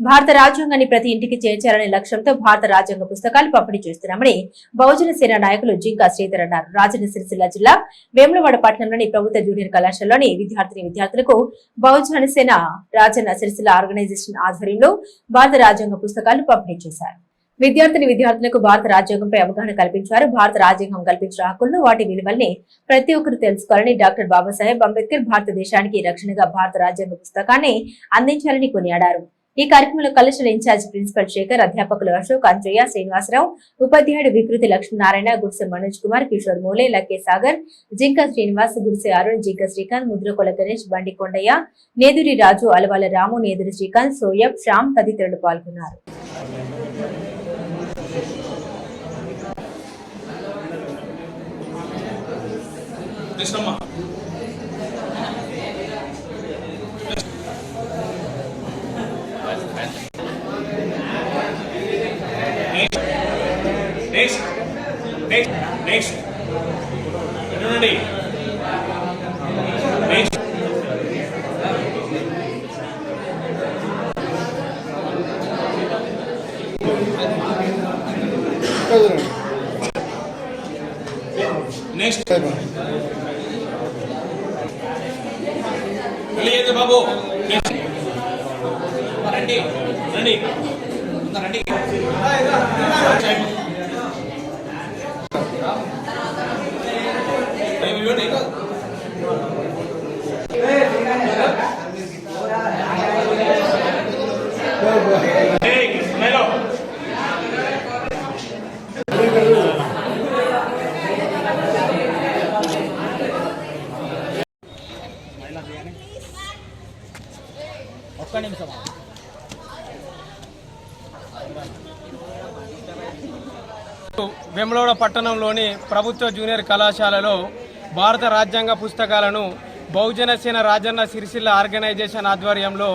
భారత రాజ్యాంగాన్ని ప్రతి ఇంటికి చేర్చాలనే లక్ష్యంతో భారత రాజ్యాంగ పుస్తకాలు పంపిణీ చేస్తున్నామని బహుజన సేన నాయకులు జింకా శ్రీధర్ అన్నారు. రాజన్న సిరిసిల్ల జిల్లా వేములవాడ పట్టణంలోని ప్రభుత్వ జూనియర్ కళాశాలలోని విద్యార్థిని విద్యార్థులకు బహుజన సేన రాజన్న సిరిసిల్ల ఆర్గనైజేషన్ ఆధ్వర్యంలో భారత రాజ్యాంగ పుస్తకాలు పంపిణీ చేశారు. విద్యార్థిని విద్యార్థులకు భారత రాజ్యాంగంపై అవగాహన కల్పించారు. భారత రాజ్యాంగం కల్పించిన హక్కులను వాటి విలువల్ని ప్రతి ఒక్కరు తెలుసుకోవాలని డాక్టర్ బాబాసాహెబ్ అంబేద్కర్ భారతదేశానికి రక్షణగా భారత రాజ్యాంగ పుస్తకాన్ని అందించాలని కొనియాడారు. ఈ కార్యక్రమంలో కళాశాల ఇన్ఛార్జ్ ప్రిన్సిపల్ శేఖర్ అధ్యాపకులు అశోక్ అంజయ్య శ్రీనివాసరావు ఉపాధ్యాయుడు వికృతి లక్ష్మీనారాయణ గుడిసె మనోజ్ కుమార్ కిషోర్ మూలే లక్కే సాగర్ జింక శ్రీనివాస్ గుడిసె అరుణ్ జింక శ్రీకాంత్ ముద్రకొల గణేష్ బండి కొండయ్య నేదురి రాజు అలవాల రాము నేదురి శ్రీకాంత్ సోయబ్ శ్యామ్ తదితరులు పాల్గొన్నారు. కృష్ణమ్మ. నెక్స్ట్ నెక్స్ట్ నెక్స్ట్ చూడండి నెక్స్ట్ నెక్స్ట్ వెళ్ళేది బాబు రండి రండి రండి ఒక్క నిమిషం. వెమ్లవాడ పట్టణంలోని ప్రభుత్వ జూనియర్ కళాశాలలో భారత రాజ్యాంగ పుస్తకాలను బహుజనసేన రాజన్న సిరిసిల్ల ఆర్గనైజేషన్ ఆధ్వర్యంలో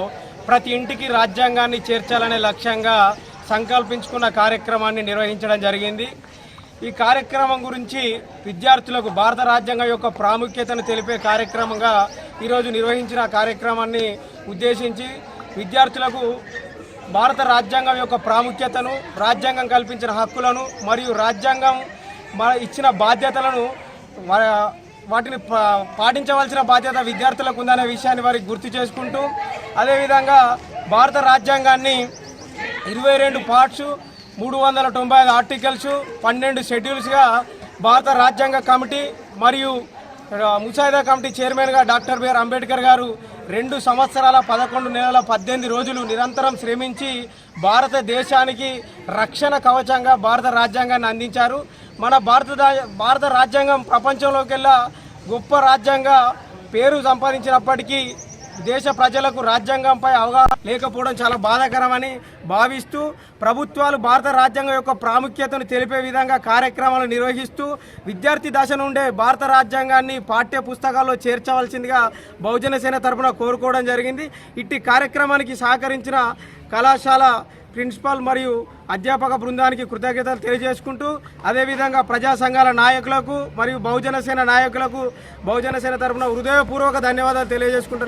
ప్రతి ఇంటికి రాజ్యాంగాన్ని చేర్చాలనే లక్ష్యంగా సంకల్పించుకున్న కార్యక్రమాన్ని నిర్వహించడం జరిగింది. ఈ కార్యక్రమం గురించి విద్యార్థులకు భారత రాజ్యాంగం యొక్క ప్రాముఖ్యతను తెలిపే కార్యక్రమంగా ఈరోజు నిర్వహించిన కార్యక్రమాన్ని ఉద్దేశించి విద్యార్థులకు భారత రాజ్యాంగం యొక్క ప్రాముఖ్యతను రాజ్యాంగం కల్పించిన హక్కులను మరియు రాజ్యాంగం మన ఇచ్చిన బాధ్యతలను వాటిని పా- పాటించవలసిన బాధ్యత విద్యార్థులకు ఉందనే విషయాన్ని వారికి గుర్తు చేసుకుంటూ అదేవిధంగా భారత రాజ్యాంగాన్ని ఇరవై రెండు పార్ట్స్ మూడు వందల తొంభై ఐదు ఆర్టికల్స్ పన్నెండు షెడ్యూల్స్గా భారత రాజ్యాంగ కమిటీ మరియు ముసాయిదా కమిటీ చైర్మన్గా డాక్టర్ బిఆర్ అంబేద్కర్ గారు రెండు సంవత్సరాల పదకొండు నెలల పద్దెనిమిది రోజులు నిరంతరం శ్రమించి భారతదేశానికి రక్షణ కవచంగా భారత రాజ్యాంగాన్ని అందించారు. మన భారత భారత రాజ్యాంగం ప్రపంచంలోకెల్లా గొప్ప రాజ్యాంగ పేరు సంపాదించినప్పటికీ దేశ ప్రజలకు రాజ్యాంగంపై అవగాహన లేకపోవడం చాలా బాధాకరమని భావిస్తూ ప్రభుత్వాలు భారత రాజ్యాంగం యొక్క ప్రాముఖ్యతను తెలిపే విధంగా కార్యక్రమాలు నిర్వహిస్తూ విద్యార్థి దశ నుండే భారత రాజ్యాంగాన్ని పాఠ్య పుస్తకాల్లో చేర్చవలసిందిగా బహుజన సేన తరపున కోరుకోవడం జరిగింది. ఇట్టి కార్యక్రమానికి సహకరించిన కళాశాల ప్రిన్సిపాల్ మరియు అధ్యాపక బృందానికి కృతజ్ఞతలు తెలియజేసుకుంటూ అదేవిధంగా ప్రజా సంఘాల నాయకులకు మరియు బహుజన సేన నాయకులకు బహుజన సేన తరఫున హృదయపూర్వక ధన్యవాదాలు తెలియజేసుకుంటున్నాను